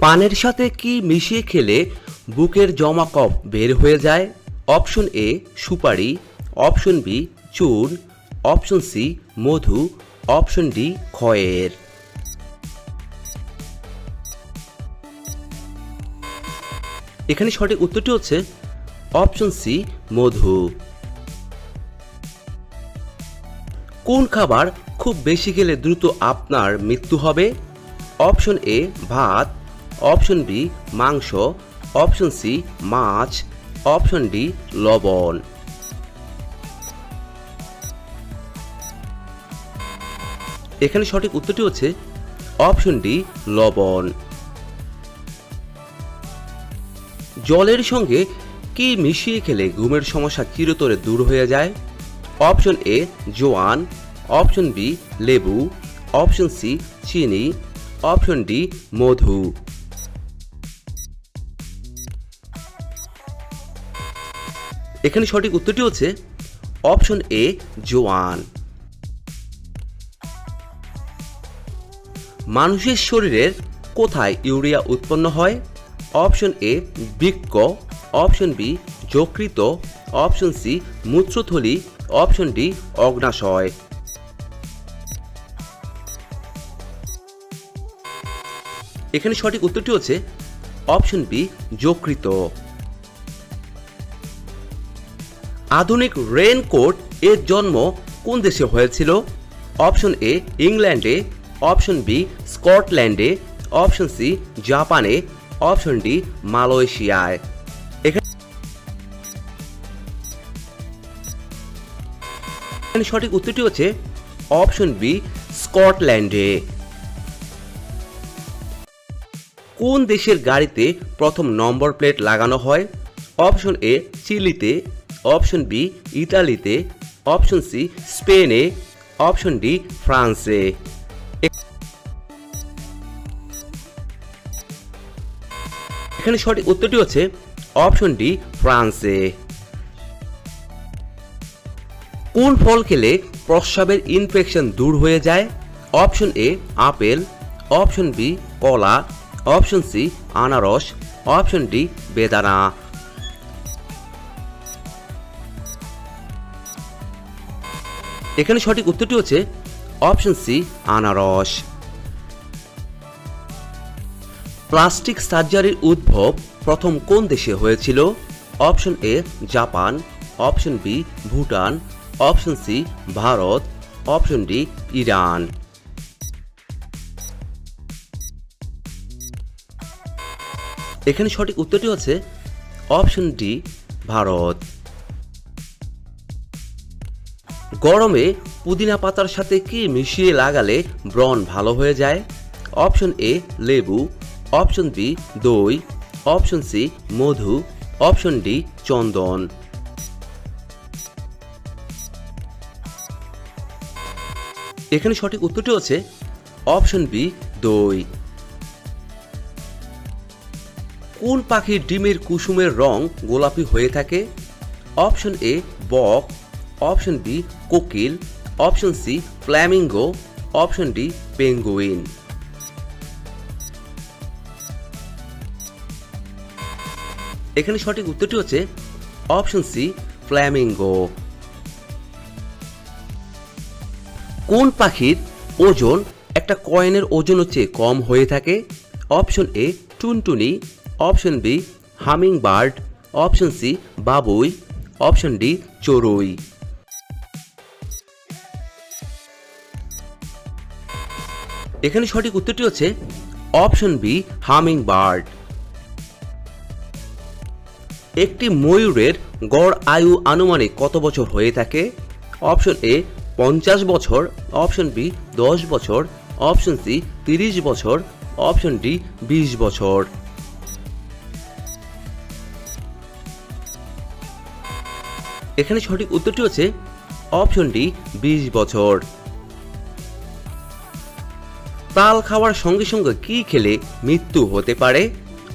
পানের সাথে কি মিশিয়ে খেলে বুকের জমা কফ বের হয়ে যায়? অপশন এ, সুপারি, অপশন বি চুন অপশন সি, মধু, অপশন ডি খয়ের এখানে সঠিক উত্তরটি হচ্ছে অপশন সি, মধু। কোন খাবার খুব বেশি খেলে দ্রুত আপনার মৃত্যু হবে? অপশন এ, ভাত অপশন বি, মাংস, অপশন সি, মাছ, অপশন ডি, লবণ। এখানে সঠিক উত্তরটি হচ্ছে অপশন ডি, লবণ। জলের সঙ্গে কি মিশিয়ে খেলে ঘুমের সমস্যা চিরতরে দূর হয়ে যায়? অপশন এ, জোয়ান, অপশন বি, লেবু, অপশন সি, চিনি, অপশন ডি, মধু। এখানে সঠিক উত্তরটি হচ্ছে অপশন এ, জোয়ান। মানুষের শরীরের কোথায় ইউরিয়া উৎপন্ন হয়? অপশন এ, বৃক্ক। অপশন বি যকৃত অপশন সি, মূত্রথলি। অপশন ডি, অগ্নাশয়। এখানে সঠিক উত্তরটি হচ্ছে অপশন বি যকৃত আধুনিক রেনকোট এর জন্ম কোন দেশে হয়েছিল? অপশন এ, ইংল্যান্ডে, অপশন বি, স্কটল্যান্ডে, অপশন সি, জাপানে, অপশন ডি, মালয়েশিয়ায়। এখানে সঠিক উত্তরটি হচ্ছে অপশন বি, স্কটল্যান্ডে। কোন দেশের গাড়িতে প্রথম নম্বর প্লেট লাগানো হয়? অপশন এ, চিলিতে অপশন বি, ইতালিতে, অপশন সি, স্পেনে, অপশন ডি, ফ্রান্সে। এখানে সঠিক উত্তরটি হচ্ছে অপশন ডি, ফ্রান্সে। কোন ফল খেলে প্রস্রাবের ইনফেকশন দূর হয়ে যায়? Option A, apple, option B, কলা, অপশন সি, আনারস, অপশন ডি, বেদানা। এখানে সঠিক উত্তরটি হচ্ছে অপশন সি, আনারস। প্লাস্টিক সার্জারির উদ্ভব প্রথম কোন দেশে হয়েছিল? Option A, Japan. Option B, Bhutan. Option C, Bharat. Option D, Iran. এখানে সঠিক উত্তরটি হচ্ছে অপশন ডি, ভারত। গরমে পুদিনা পাতার সাথে কি মিশিয়ে লাগালে ব্রণ ভালো হয়ে যায়? অপশন এ লেবু। অপশন বি দই। অপশন সি মধু। অপশন ডি চন্দন। এখানে সঠিক উত্তরটি হচ্ছে অপশন বি দই। কোন পাখির ডিমের কুসুমের রং গোলাপি হয়ে থাকে? অপশন এ বক। অপশন বি, কোকিল, option C, flamingo, option D, penguin. এখানে সঠিক উত্তরটি হচ্ছে অপশন সি, ফ্ল্যামিঙ্গো। কোন পাখির ওজন একটা কয়েনের ওজনের চেয়ে কম হয়ে থাকে? অপশন এ, টুনটুনি, option B humming bird option C, বাবুই, অপশন ডি, চড়ুই। এখানে সঠিক উত্তরটি হচ্ছে অপশন বি হামিং বার্ড একটি ময়ূরের গড় আয়ু আনুমানিক কত বছর হয়ে থাকে? অপশন এ, পঞ্চাশ বছর। অপশন বি, দশ বছর। অপশন সি, তিরিশ বছর। অপশন ডি, বিশ বছর। এখানে সঠিক উত্তরটি হচ্ছে অপশন ডি, বিশ বছর। তাল খাওয়ার সঙ্গে সঙ্গে কি খেলে মৃত্যু হতে পারে?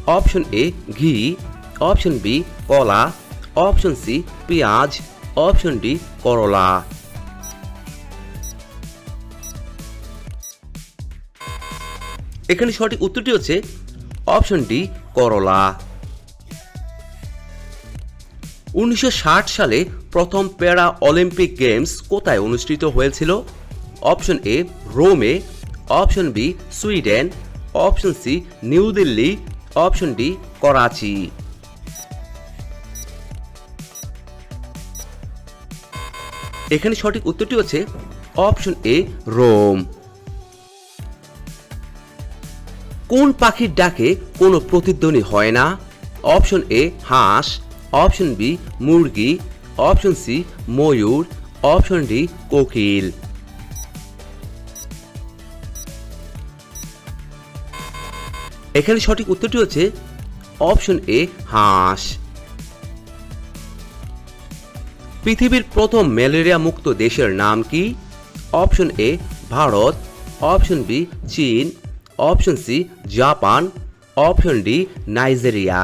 অপশন এ ঘি। অপশন বি কলা। অপশন সি পেঁয়াজ। অপশন ডি করলা। এখানে সঠিক উত্তরটি হচ্ছে অপশন ডি করলা। উনিশশো ষাট সালে প্রথম প্যারা অলিম্পিক গেমস কোথায় অনুষ্ঠিত হয়েছিল? অপশন এ রোমে। Option B, Sweden. Option C, New Delhi. Option D, Karachi. এখানে সঠিক উত্তরটি হচ্ছে অপশন এ, রোম। কোন পাখির ডাকে কোনো প্রতিধ্বনি হয় না? অপশন এ, হাঁস। অপশন বি, মুরগি। অপশন সি, ময়ূর। অপশন ডি, কোকিল। এখানে সঠিক উত্তরটি হচ্ছে অপশন এ হাঁস। পৃথিবীর প্রথম ম্যালেরিয়া মুক্ত দেশের নাম কি? Option A Bharat, option B চীন, option C Japan, option D Nigeria.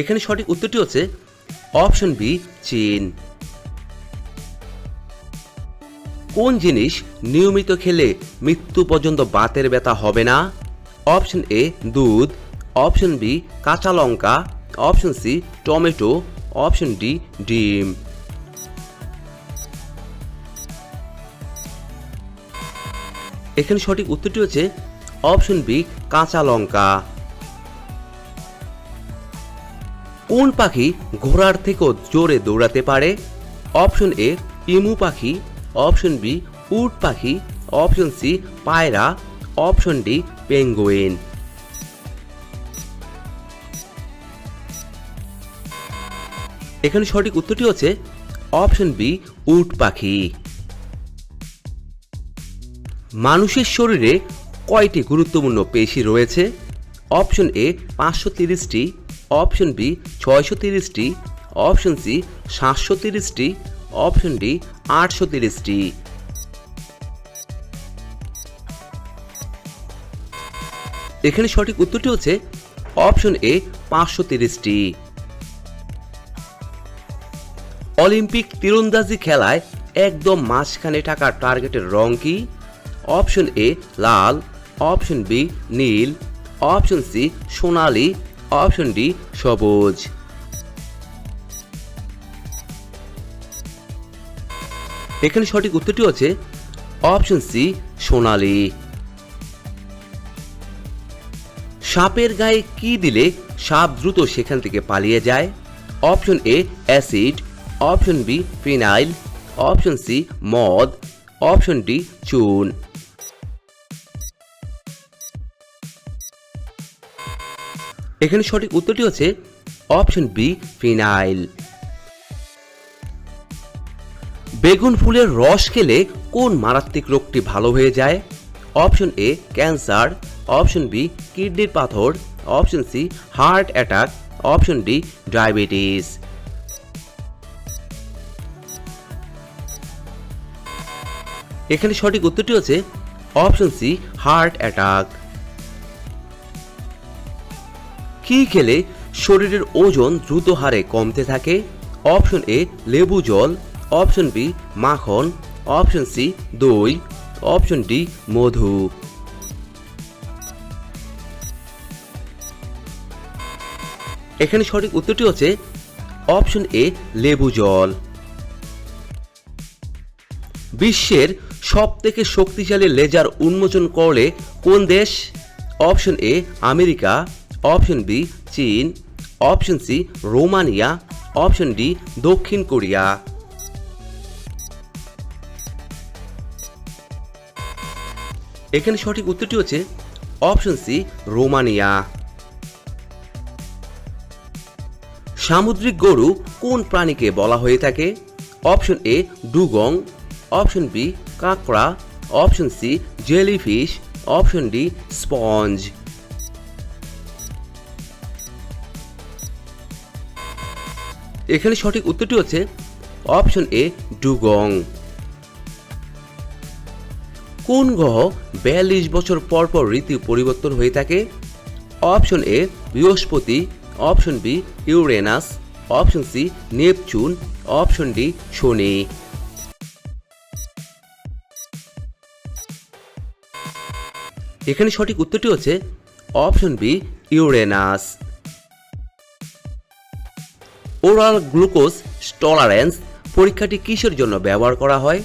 এখানে সঠিক উত্তরটি হচ্ছে অপশন বি চীন। কোন জিনিস নিয়মিত খেলে মৃত্যু পর্যন্ত বাতের ব্যথা হবে না? অপশন এ দুধ। অপশন বি কাঁচা লঙ্কা। Option C tomato. Option D ডিম। এখানে সঠিক উত্তরটি হচ্ছে অপশন বি কাঁচা লঙ্কা। কোন পাখি ঘোড়ার থেকেও জোরে দৌড়াতে পারে? অপশন এ ইমু পাখি। অপশন বি, উট পাখি, অপশন সি, পায়রা, অপশন ডি, পেঙ্গুইন। এখানে সঠিক উত্তরটি হচ্ছে অপশন বি, উট পাখি। মানুষের শরীরে কয়টি গুরুত্বপূর্ণ পেশি রয়েছে? অপশন এ, পাঁচশো তিরিশটি, অপশন বি, ছয়শো তিরিশটি, অপশন সি, সাতশো তিরিশটি, অপশন ডি আটশো এখানে সঠিক উত্তরটি হচ্ছে অপশন এ পাঁচশো তিরিশটি। অলিম্পিক তীরন্দাজি খেলায় একদম মাঝখানে থাকা টার্গেটের রং কি? অপশন এ লাল, অপশন বি নীল, অপশন সি সোনালি, অপশন ডি সবুজ। এখানে সঠিক উত্তরটি হচ্ছে অপশন সি, সোনালি। সাপের গায়ে কি দিলে সাপ দ্রুত সেখান থেকে পালিয়ে যায়? Option A, acid. Option B, phenyl. Option C, মদ। অপশন ডি, চুন। এখানে সঠিক উত্তরটি হচ্ছে অপশন বি, ফিনাইল। বেগুন ফুলের রস খেলে কোন মারাত্মক রোগটি ভালো হয়ে যায়? Option A cancer. Option B কিডনির পাথর। Option C heart attack. Option D diabetes. এখানে সঠিক উত্তরটি হচ্ছে অপশন সি হার্ট অ্যাটাক। কি খেলে শরীরের ওজন দ্রুত হারে কমতে থাকে? অপশন এ লেবু জল। অপশন বি, মাখন। অপশন সি, দই। অপশন ডি, মধু। এখানে সঠিক উত্তরটি হচ্ছে অপশন এ, লেবু জল। বিশ্বের সব থেকে শক্তিশালী লেজার উন্মোচন করলে কোন দেশ? Option A, America. Option B, চীন। Option C, Romania. Option D, দক্ষিণ কোরিয়া। এখানে সঠিক উত্তরটি হচ্ছে অপশন সি, রোমানিয়া। সামুদ্রিক গরু কোন প্রাণীকে বলা হয়ে থাকে? Option A, dugong. Option B, কাঁকড়া। Option C, jellyfish. Option D, sponge. এখানে সঠিক উত্তরটি হচ্ছে অপশন এ, ডুগং। কোন গ্রহ বিয়াল্লিশ বছর পর পর ঋতু পরিবর্তন হয়ে থাকে? অপশন এ, বৃহস্পতি, option B, Uranus, option C, Neptune, option D, শনি। এখানে সঠিক উত্তরটি হচ্ছে option B, Uranus. Oral glucose tolerance পরীক্ষাটি কিসের জন্য ব্যবহার করা হয়?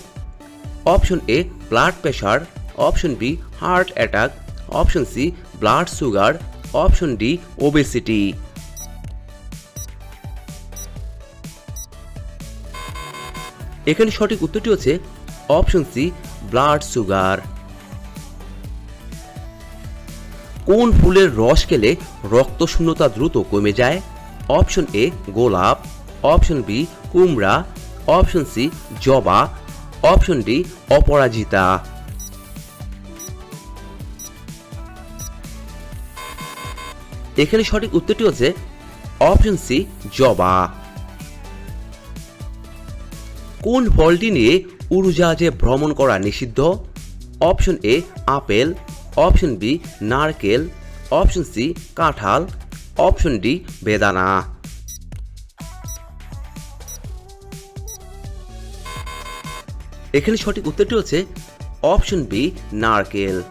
Option A blood pressure option B heart attack option C blood sugar option D obesity এখানে সঠিক উত্তরটি হচ্ছে অপশন সি ব্লাড সুগার কোন ফুলের রস খেলে রক্ত শূন্যতা দ্রুত কমে যায়? অপশন এ গোলাপ অপশন বি কুমড়া অপশন সি জবা অপশন ডি অপরাজিতা। এখানে সঠিক উত্তরটি হচ্ছে অপশন সি জবা। কোন ফলটি নিয়ে উড়োজাহাজে ভ্রমণ করা নিষিদ্ধ? Option A apple. Option B নারকেল। অপশন সি কাঁঠাল। অপশন ডি বেদানা। এখানে সঠিক উত্তরটি হচ্ছে অপশন বি, নারকেল।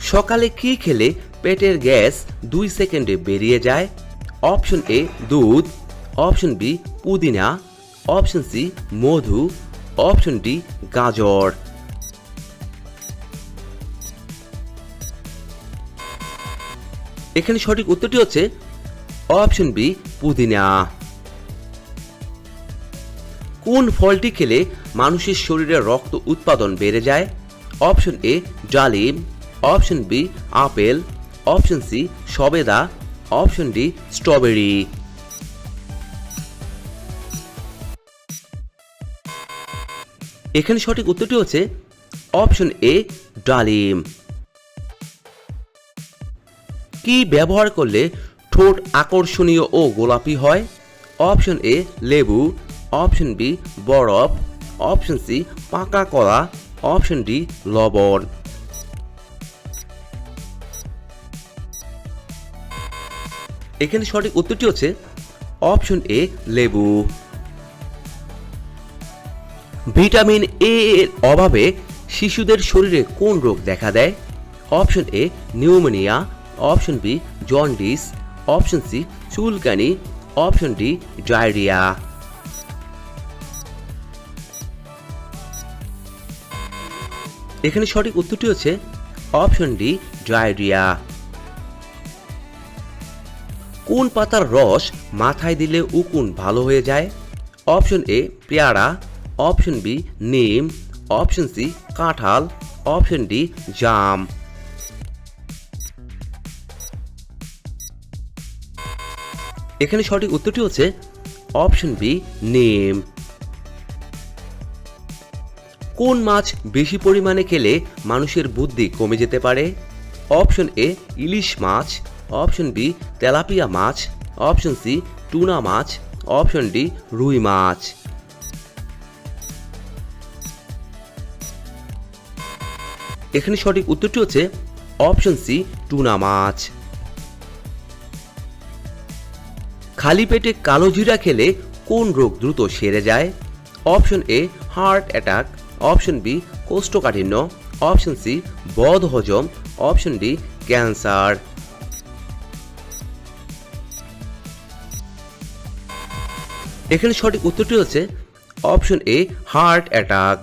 সকালে কি খেলে পেটের গ্যাস দুই সেকেন্ডে বেরিয়ে যায়? অপশন এ, দুধ। অপশন বি, পুদিনা। অপশন সি, মধু। অপশন ডি, গাজর। এখানে সঠিক উত্তরটি হচ্ছে অপশন বি, পুদিনা। কোন ফলটি খেলে মানুষের শরীরে রক্ত উৎপাদন বেড়ে যায়? অপশন এ, ডালিম। Option B, apple. Option C, সবেদা। Option D, strawberry. এখানে সঠিক উত্তরটি হচ্ছে অপশন এ, ডালিম। কি ব্যবহার করলে ঠোঁট আকর্ষণীয় ও গোলাপি হয়? অপশন এ, লেবু। অপশন বি, বরফ। অপশন সি, পাকা কলা। অপশন ডি, লবণ। এখানে সঠিক উত্তরটি হচ্ছে অপশন এ, লেবু। ভিটামিন এ এর অভাবে শিশুদের শরীরে কোন রোগ দেখা দেয়? Option A, pneumonia. Option B, jaundice. Option C, চুলকানি। Option D, diarrhoea. এখানে সঠিক উত্তরটি হচ্ছে অপশন ডি, ডায়রিয়া। কোন পাতার রস মাথায় দিলে উকুন ভালো হয়ে যায়? অপশন এ, পেয়ারা। অপশন বি, নিম। অপশন সি, কাঁঠাল। অপশন ডি, জাম। এখানে সঠিক উত্তরটি হচ্ছে অপশন বি, নিম। কোন মাছ বেশি পরিমাণে খেলে মানুষের বুদ্ধি কমে যেতে পারে? অপশন এ ইলিশ মাছ। অপশন বি তেলাপিয়া মাছ। অপশন সি টুনা মাছ। অপশন ডি রুই মাছ। এখানে সঠিক উত্তরটি হচ্ছে অপশন সি টুনা মাছ। খালি পেটে কালো জিরা খেলে কোন রোগ দ্রুত সেরে যায়? Option A heart attack. Option B, কোষ্ঠকাঠিন্য। অপশন সি, বদ হজম। Option D, cancer. এখানে সঠিক উত্তরটি হচ্ছে অপশন এ, হার্ট অ্যাটাক।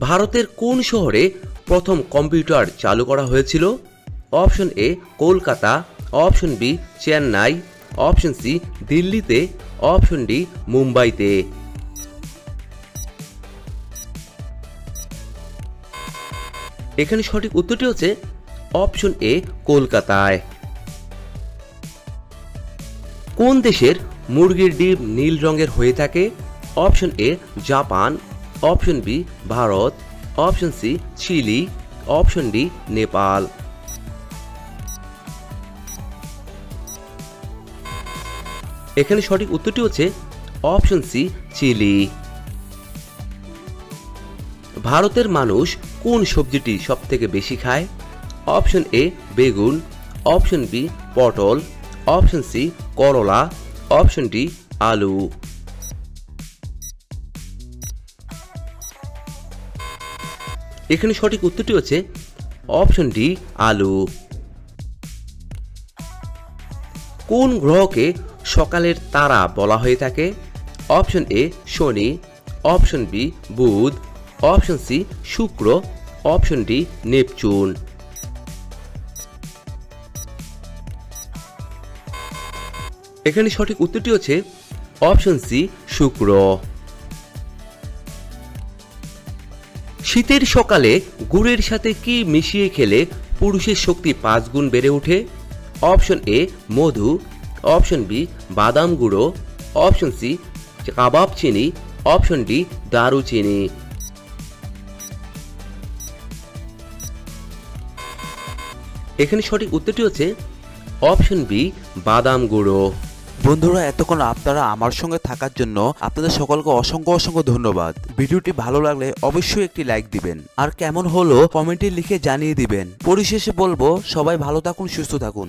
ভারতের কোন শহরে প্রথম কম্পিউটার চালু করা হয়েছিল? Option A, Kolkata. Option B, Chennai. Option C, দিল্লিতে। অপশন ডি, মুম্বাইতে। এখানে সঠিক উত্তরটি হচ্ছে অপশন এ, কলকাতায়। কোন দেশের মুরগির ডিম নীল রঙের হয়ে থাকে? Option A, Japan. Option B, Bharat. Option C, Chile. Option D, Nepal. এখানে সঠিক উত্তরটি হচ্ছে অপশন সি, চিলি। ভারতের মানুষ কোন সবজিটি সব থেকে বেশি খায়? অপশন এ বেগুন। অপশন বি পটল। অপশন সি করলা। অপশন ডি আলু। এখানে সঠিক উত্তরটি হচ্ছে অপশন ডি আলু। কোন গ্রহকে সকালের তারা বলা হয়ে থাকে? Option A Shani. Option B Budh. Option C, Shukra. Option D, Neptune. এখানে সঠিক উত্তরটি হচ্ছে অপশন সি, শুক্র। শীতের সকালে গুড়ের সাথে কি মিশিয়ে খেলে পুরুষের শক্তি পাঁচ গুণ বেড়ে ওঠে? অপশন এ, মধু। অপশন বি, বাদাম গুঁড়ো। অপশন সি, কাবাব চিনি। অপশন ডি, দারুচিনি। এখানে সঠিক উত্তরটি হচ্ছে অপশন বি, বাদাম গুঁড়ো। বন্ধুরা, এতক্ষণ আপনারা আমার সঙ্গে থাকার জন্য আপনাদের সকলকে অসংখ্য অসংখ্য ধন্যবাদ। ভিডিওটি ভালো লাগলে অবশ্যই একটি লাইক দিবেন। আর কেমন হলো কমেন্টে লিখে জানিয়ে দিবেন। পরিশেষে বলব, সবাই ভালো থাকুন, সুস্থ থাকুন।